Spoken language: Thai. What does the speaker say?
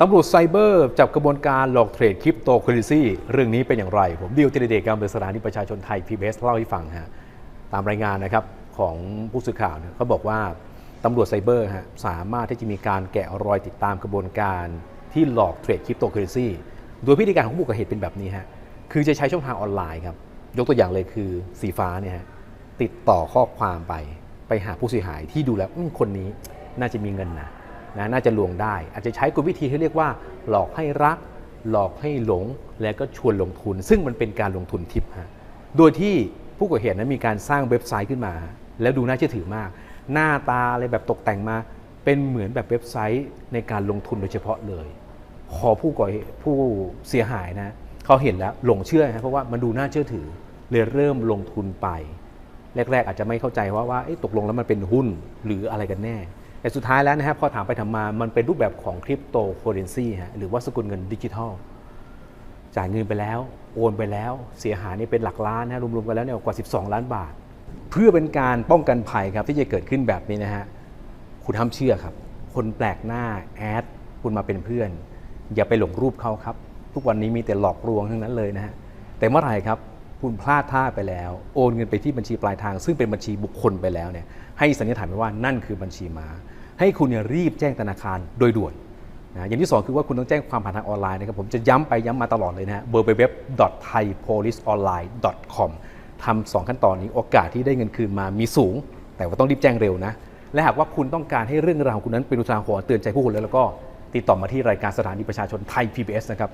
ตำรวจไซเบอร์ จับกระบวนการหลอกเทรดคริปโตเคอเรนซีเรื่องนี้เป็นอย่างไร ผมดิวติรเดชการเบอร์สถานีประชาชนไทย PBS เล่าให้ฟังฮะตามรายงานนะครับของผู้สื่อข่าวเนี่ยเขาบอกว่าตำรวจไซเบอร์ฮะสามารถที่จะมีการแกะรอยติดตามกระบวนการที่หลอกเทรดคริปโตเคอเรนซีโดยพิธีการของผู้ก่อเหตุเป็นแบบนี้ฮะคือจะใช้ช่องทางออนไลน์ครับยกตัวอย่างเลยคือสีฟ้าเนี่ยฮะติดต่อข้อความไปไปหาผู้เสียหายที่ดูแล้วคนนี้น่าจะมีเงินนะ นะน่าจะลวงได้ อาจจะใช้กลวิธีที่เรียกว่า หลอกให้รัก หลอกให้หลง แล้วก็ชวนลงทุน ซึ่งมันเป็นการลงทุนทิปฮะโดยที่ผู้ก่อเหตุนั้นมีการสร้างเว็บไซต์ขึ้นมา แล้วดูน่าเชื่อถือมาก หน้าตาอะไรแบบตกแต่งมา เป็นเหมือนแบบเว็บไซต์ในการลงทุนโดยเฉพาะเลยพอผู้ก่อผู้เสียหายนะเขาเห็นแล้วหลงเชื่อนะเพราะว่ามันดูน่าเชื่อถือเลยเริ่มลงทุนไป แรก ๆ อาจจะไม่เข้าใจว่าว่าตกลงแล้วมันเป็นหุ้นหรืออะไรกันแน่ แต่สุดท้ายแล้วนะครับพอถามไปถามมามันเป็นรูปแบบของคริปโตเคอเรนซีฮะหรือว่าสกุลเงินดิจิทัล จ่ายเงินไปแล้ว โอนไปแล้ว เสียหายนี่เป็นหลักล้านนะรวมๆกันแล้วเนี่ยกว่า 12 ล้านบาท เพื่อเป็นการป้องกันภัยครับที่จะเกิดขึ้นแบบนี้นะฮะคุณห้ามเชื่อครับ คนแปลกหน้าแอดคุณมาเป็นเพื่อน อย่าไปหลงรูปเขาครับ ทุกวันนี้มีแต่หลอกลวงทั้งนั้นเลยนะฮะแต่เมื่อไหร่ครับ คุณพลาดท่าไปแล้ว โอนเงินไปที่บัญชีปลายทาง ซึ่งเป็นบัญชีบุคคลไปแล้วเนี่ยให้สันนิษฐานไว้ว่านั่นคือบัญชีม้าให้คุณเนี่ยรีบแจ้งธนาคารโดยด่วนนะอย่างที่สองคือว่าคุณต้องแจ้งความผ่านทางออนไลน์นะครับผมจะย้ำไปย้ำมาตลอดเลยนะฮะ www.thaipoliceonline.com ทำสองขั้นตอนนี้โอกาสที่ได้เงินคืนมามีสูง แต่ว่าต้องรีบแจ้งเร็วนะและหากว่าคุณต้องการให้เรื่องราวของคุณนั้นเป็นอุทาหรณ์เตือนใจผู้คนแล้วก็ติดต่อมาที่รายการสถานีประชาชนไทย PBS นะครับ